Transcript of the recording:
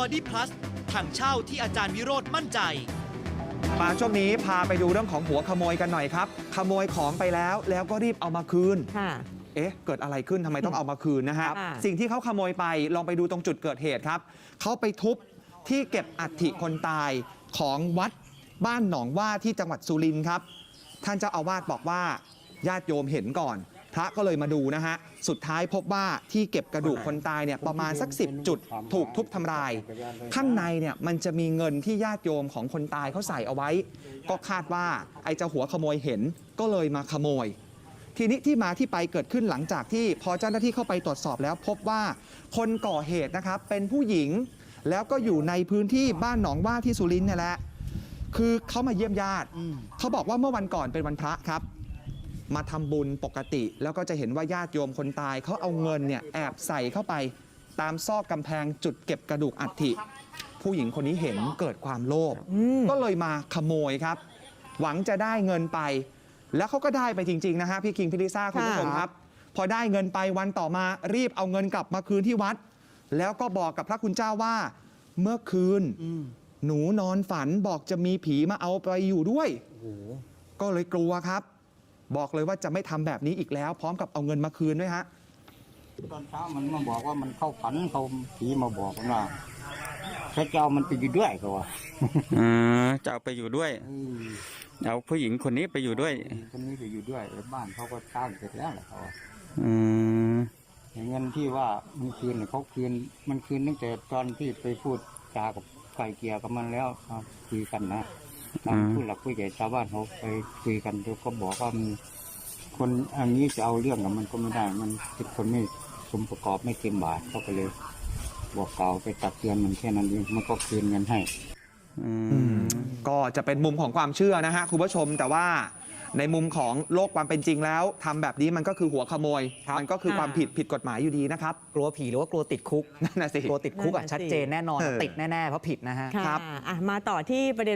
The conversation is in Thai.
อดีพลัสถังเช่าที่อาจารย์วิโรธมั่นใจ มาช่วงนี้พาไปดูเรื่องของหัวขโมยกันหน่อยครับ ขโมยของไปแล้วแล้วก็รีบเอามาคืน ค่ะ เอ๊ะ เกิดอะไรขึ้นทำไมต้องเอามาคืนนะฮะ ค่ะ สิ่งที่เขาขโมยไปลองไปดูตรงจุดเกิดเหตุครับ เขาไปทุบที่เก็บอัฐิคนตายของวัดบ้านหนองว่าที่จังหวัดสุรินทร์ครับ ท่านเจ้าอาวาสบอกว่าญาติโยมเห็นก่อน พระก็เลยมาดูนะฮะ สุดท้ายพบว่าที่เก็บกระดูกคนตายเนี่ยประมาณสัก 10 จุดถูกทุบทำลาย ข้างในเนี่ยมันจะมีเงินที่ญาติโยมของคนตายเขาใส่เอาไว้ ก็คาดว่าไอ้เจ้าหัวขโมยเห็นก็เลยมาขโมย ทีนี้ที่มาที่ไปเกิดขึ้นหลังจากที่พอเจ้าหน้าที่เข้าไปตรวจสอบแล้ว พบว่าคนก่อเหตุนะครับเป็นผู้หญิง แล้วก็อยู่ในพื้นที่บ้านหนองว่าที่สุรินทร์เนี่ยแหละคือเขามาเยี่ยมญาติเขาบอกว่าเมื่อวันก่อนเป็นวันพระครับ มาทำบุญปกติ แล้วก็จะเห็นว่าญาติโยมคนตายเขาเอาเงินเนี่ยแอบใส่เข้าไปตามซอกกำแพงจุดเก็บกระดูกอัฐิผู้หญิงคนนี้เห็นเกิดความโลภอืมก็เลยมาขโมยครับ หวังจะได้เงินไป แล้วเขาก็ได้ไปจริง ๆ นะฮะพี่คิงพี่ลิซ่าคุณผู้ชมครับ พอได้เงินไปวันต่อมารีบเอาเงินกลับมาคืนที่วัด แล้วก็บอกกับพระคุณเจ้าว่า เมื่อคืนหนูนอนฝันบอกจะมีผีมาเอาไปอยู่ด้วยก็เลยกลัวครับ บอกเลยว่าจะไม่ทำแบบนี้อีกแล้ว พร้อมกับเอาเงินมาคืนด้วยฮะตอนเช้ามันมาบอกว่ามันเข้าฝันเขาผีมาบอกว่าพระเจ้ามันไปอยู่ด้วยเขาว่าอ่าจะเอาไปอยู่ด้วยเออเอาผู้หญิงคนนี้ไปอยู่ด้วยคนนี้ไปอยู่ด้วยแล้วบ้านเขาก็สร้างเสร็จแล้วแหละเขาว่าอืมเงินที่ว่ามันคืนน่ะเขาคืน มันคืนตั้งแต่ตอนที่ไปพูดจากับไก่เกลียกับมันแล้วครับคุยกันนะ ทางผู้หลักผู้ใหญ่ชาวบ้านเขาไปคุยกันเขาก็บอกว่ามันคนอันนี้จะเอาเรื่องกับมันก็ไม่ได้ มันเป็นคนไม่สมประกอบไม่เต็มบาทเขาก็เลย บอกกล่าวไปตักเตือนมันแค่นั้นเองมันก็คืนเงินให้ อืมก็จะเป็นมุมของความเชื่อนะฮะคุณผู้ชมแต่ว่าในมุมของโลกความเป็นจริงแล้วทำแบบนี้มันก็คือหัวขโมย มันก็คือความผิดผิดกฎหมายอยู่ดีนะครับ กลัวผีหรือว่ากลัวติดคุก นั่นน่ะสิ กลัวติดคุกอะนั่นน่ะสิชัดเจนแน่นอนเออ ติดแน่ ๆ เพราะผิดนะฮะค่ะครับ อะมาต่อที่ประเด็น